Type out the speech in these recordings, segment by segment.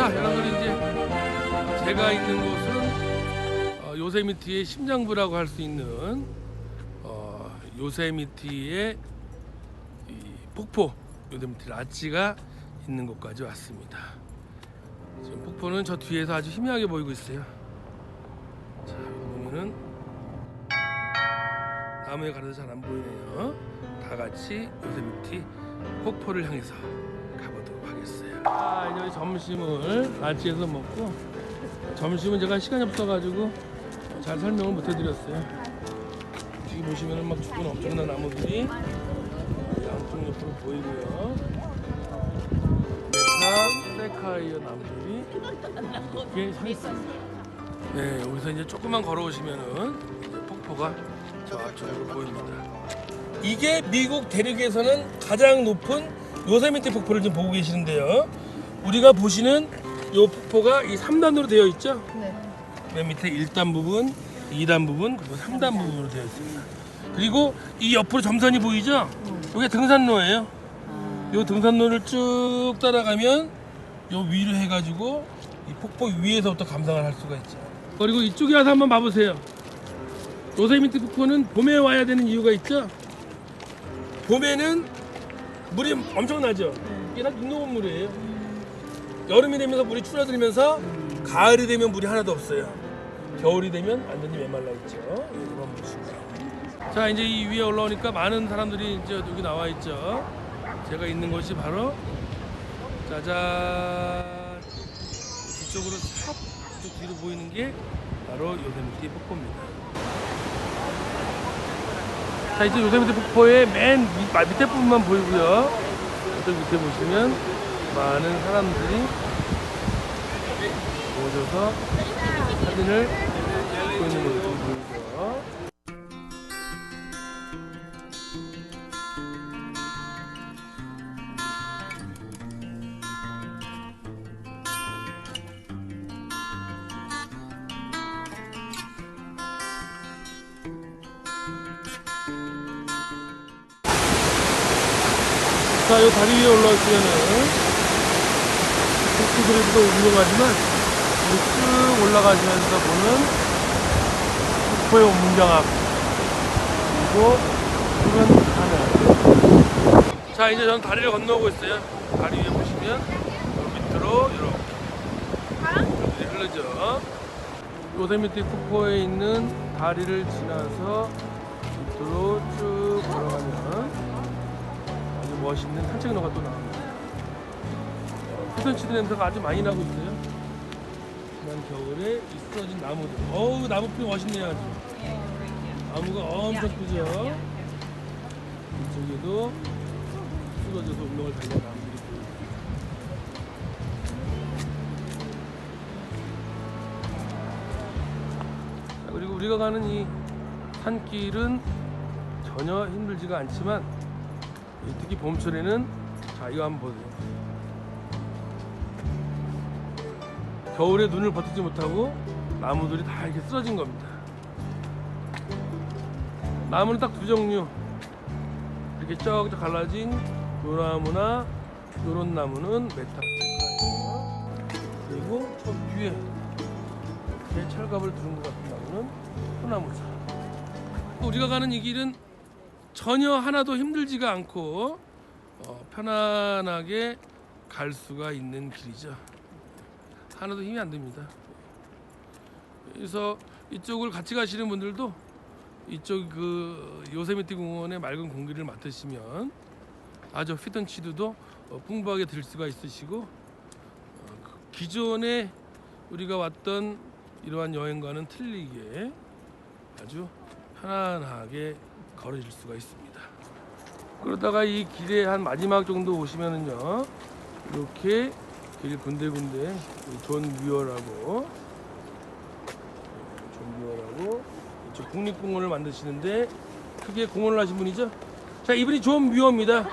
자, 여러분 이제 제가 있는 곳은 어, 요세미티의 심장부라고 할 수 있는 어, 요세미티의 이 폭포, 요세미티 라치가 있는 곳까지 왔습니다. 지금 폭포는 저 뒤에서 아주 희미하게 보이고 있어요. 자, 보면은 나무에 가려서 잘 안 보이네요. 다 같이 요세미티 폭포를 향해서 하겠어요. 아, 이제 점심을 라치에서 먹고 점심은 제가 시간이 없어가지고 잘 설명을 못 해드렸어요. 지금 보시면은 막 죽은 엄청난 나무들이 양쪽 옆으로 보이고요. 메타 세카이어 나무들이 이렇게 서 있습니다. 네, 여기서 이제 조금만 걸어오시면은 폭포가 저쪽으로 보입니다. 이게 미국 대륙에서는 가장 높은 요세미티 폭포를 지금 보고 계시는데요. 우리가 보시는 요 폭포가 이 3단으로 되어 있죠. 네. 맨 밑에 1단 부분, 2단 부분, 그리고 3단 부분으로 되어 있습니다. 그리고 이 옆으로 점선이 보이죠? 이게 등산로예요. 이 등산로를 쭉 따라가면 요 위로 해가지고 이 폭포 위에서부터 감상을 할 수가 있죠. 그리고 이쪽에 와서 한번 봐보세요. 요세미티 폭포는 봄에 와야 되는 이유가 있죠. 봄에는 물이 엄청나죠. 이게 다 눈 녹은 물이에요. 여름이 되면서 물이 줄어들면서 가을이 되면 물이 하나도 없어요. 겨울이 되면 완전히 메말라 있죠. 예, 이런 모습입니다. 자 이제 이 위에 올라오니까 많은 사람들이 이제 여기 나와 있죠. 제가 있는 곳이 바로 짜잔 뒤쪽으로 싹 이쪽 뒤로 보이는 게 바로 요세미티 폭포입니다. 자 이제 요세미티 폭포의 맨 밑, 아, 밑에 부분만 보이고요. 저쪽 밑에 보시면 많은 사람들이 모여서 사진을 찍고 있는 보이죠. 자, 이 다리 위에 올라오시면은 폭포그리드도 유명하지만 이쭉 올라가시면서 보는 폭포의 앞 그리고 푸른 하늘. 자 이제 저는 다리를 건너고 있어요. 다리 위에 보시면 요 밑으로 이렇게. 흐르죠 요세미티 폭포에 있는 다리를 지나서 밑으로 쭉 걸어가면 멋있는 산책로가 또 나옵니다. 피톤치드 냄새가 아주 많이 나고 있어요. 지난 겨울에 이 쓰러진 나무들. 어우 나무풀이 멋있네요 아주. 나무가 엄청 크죠? 이쪽에도 쓰러져서 울렁을 달린 나무들이 보입니다. 자, 그리고 우리가 가는 이 산길은 전혀 힘들지가 않지만 이 특히 봄철에는 자 이거 한번 보세요 겨울에 눈을 버티지 못하고 나무들이 다 이렇게 쓰러진 겁니다. 나무는 딱 두 종류. 이렇게 쩍쩍 갈라진 요 나무나 요런 나무는 메타세카이어 그리고 저 뒤에 이렇게 철갑을 두른 것 같은 나무는 소나무죠. 우리가 가는 이 길은 전혀 하나도 힘들지가 않고 어, 편안하게 갈 수가 있는 길이죠. 하나도 힘이 안 듭니다. 그래서 이쪽을 같이 가시는 분들도 이쪽 그 요세미티 공원의 맑은 공기를 맡으시면 아주 피톤치드도 어, 풍부하게 들 수가 있으시고 어, 그 기존에 우리가 왔던 이러한 여행과는 틀리게 아주 편안하게 걸으실 수가 있습니다. 그러다가 이 길의 한 마지막 정도 오시면은요 이렇게 길 군데군데 존 뮤어라고 존 뮤어라고 이쪽 국립공원을 만드시는데 크게 공헌을 하신 분이죠. 자 이분이 존 뮤어입니다.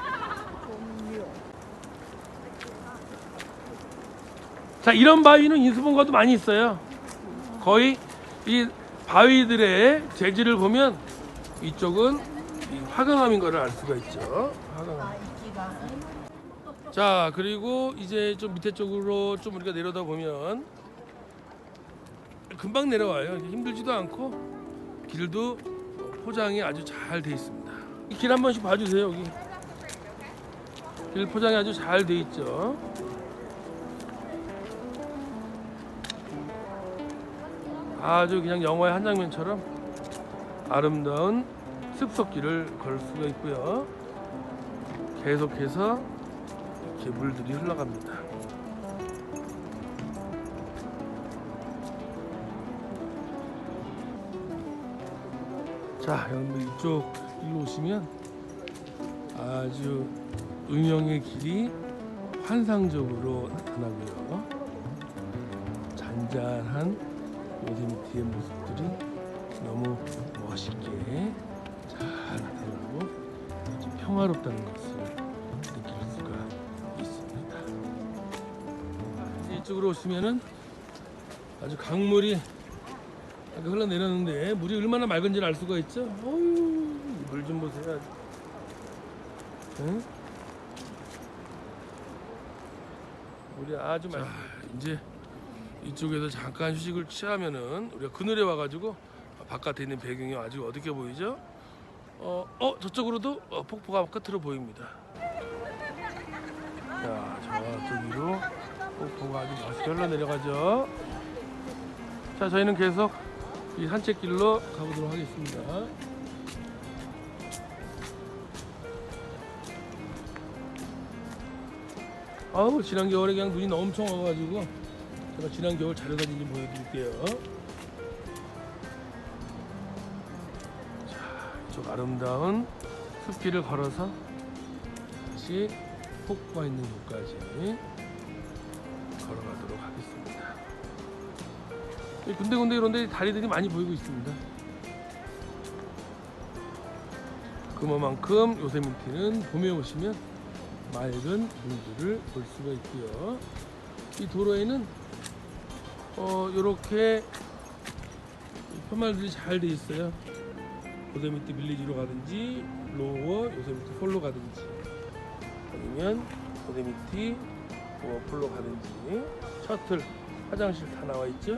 자 이런 바위는 인수본가도 많이 있어요. 거의 이 바위들의 재질을 보면 이쪽은 이 화강암인 것을 알 수가 있죠. 화강암. 자 그리고 이제 좀 밑에 쪽으로 좀 우리가 내려다 보면 금방 내려와요. 힘들지도 않고 길도 포장이 아주 잘 돼 있습니다. 이 길 한 번씩 봐주세요 여기. 길 포장이 아주 잘 돼 있죠. 아주 그냥 영화의 한 장면처럼 아름다운 숲속길을 걸 수가 있고요. 계속해서 이렇게 물들이 흘러갑니다. 자, 여러분들 이쪽 일로 오시면 아주 음영의 길이 환상적으로 나타나고요. 잔잔한 요세미티의 모습들이 너무 멋있게 잘 나타나고 아주 평화롭다는 것을 느낄 수가 있습니다. 이쪽으로 오시면은 아주 강물이 아까 흘러내렸는데 물이 얼마나 맑은지를 알 수가 있죠. 어유 물좀 보세요. 응? 물이 아주 맑. 이제 이쪽에서 잠깐 휴식을 취하면은 우리가 그늘에 와가지고 바깥에 있는 배경이 아주 어둡게 보이죠? 어, 어 저쪽으로도 어, 폭포가 끝으로 보입니다. 자, 저쪽 위로 폭포가 아주 멋있게 흘러내려가죠. 자, 저희는 계속 이 산책길로 가보도록 하겠습니다. 아우 지난 겨울에 그냥 눈이 엄청 와가지고 제가 지난 겨울 사진 좀 보여드릴게요. 아름다운 숲길을 걸어서 다시 폭포가 있는 곳까지 걸어가도록 하겠습니다. 이 군데군데 이런데 다리들이 많이 보이고 있습니다. 그만큼 요세민티는 봄에 오시면 맑은 물들을 볼 수가 있고요. 이 도로에는 어 요렇게 편말들이 잘 돼 있어요. 요세미티 빌리지로 가든지 로워 요세미티 폴로 가든지 아니면 요세미티 뭐 폴로 가든지 셔틀 화장실 다 나와 있죠.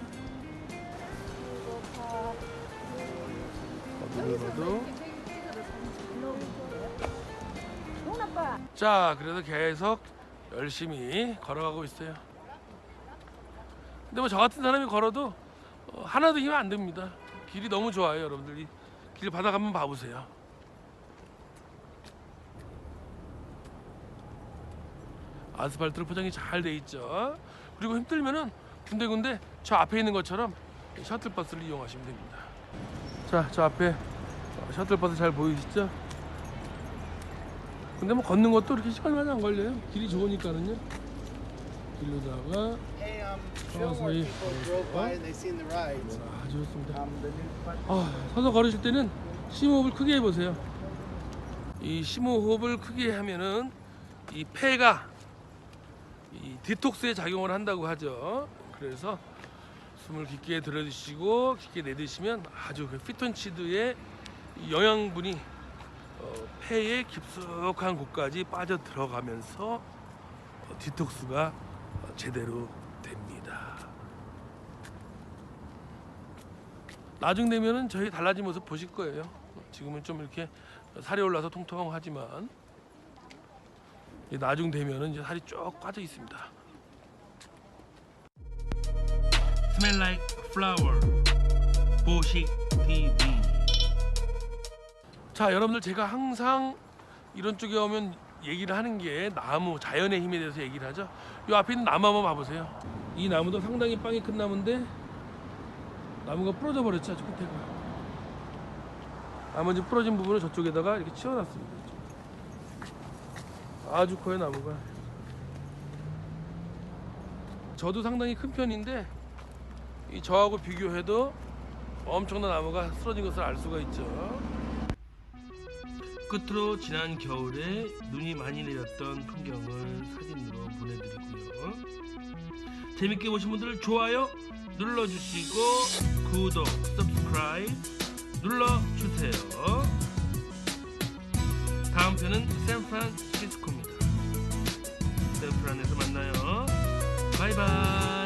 어디를 봐도 자, 그래서 계속 열심히 걸어가고 있어요. 근데 뭐 저 같은 사람이 걸어도 어, 하나도 힘안 듭니다. 길이 너무 좋아요, 여러분들이. 길 바닥 한번 봐보세요. 아스팔트로 포장이 잘 돼 있죠. 그리고 힘들면은 군데군데 저 앞에 있는 것처럼 셔틀버스를 이용하시면 됩니다. 자, 저 앞에 셔틀버스 잘 보이시죠? 근데 뭐 걷는 것도 이렇게 시간이 많이 안 걸려요. 길이 좋으니까는요. 길로다가 The rides. 아주 좋습니다. Um, 아, 서서 걸으실 때는 심호흡을 크게 해보세요. 이 심호흡을 크게 하면은 이 폐가 이 디톡스의 작용을 한다고 하죠. 그래서 숨을 깊게 들어주시고 깊게 내드시면 아주 그 피톤치드의 이 영양분이 어, 폐의 깊숙한 곳까지 빠져 들어가면서 어, 디톡스가 어, 제대로 됩니다. 나중 되면은 저희 달라진 모습 보실 거예요. 지금은 좀 이렇게 살이 올라서 통통하고 하지만 이 나중 되면은 이제 살이 쭉 빠져 있습니다. Smell like flower. 보식 TV. 자, 여러분들 제가 항상 이런 쪽에 오면 얘기를 하는 게 나무 자연의 힘에 대해서 얘기를 하죠. 이 앞에 있는 나무 한번 봐보세요. 이 나무도 상당히 빵이 큰 나무인데 나무가 부러져 버렸죠, 아주 끝에가. 나머지 부러진 부분을 저쪽에다가 이렇게 치워놨습니다. 아주 커요 나무가. 저도 상당히 큰 편인데 이 저하고 비교해도 엄청난 나무가 쓰러진 것을 알 수가 있죠. 끝으로 지난 겨울에 눈이 많이 내렸던 풍경을 사진으로 보내드리고요. 재밌게 보신 분들 좋아요 눌러주시고 구독, subscribe 눌러주세요. 다음 편은 샌프란시스코입니다. 안에서 만나요. 바이바이.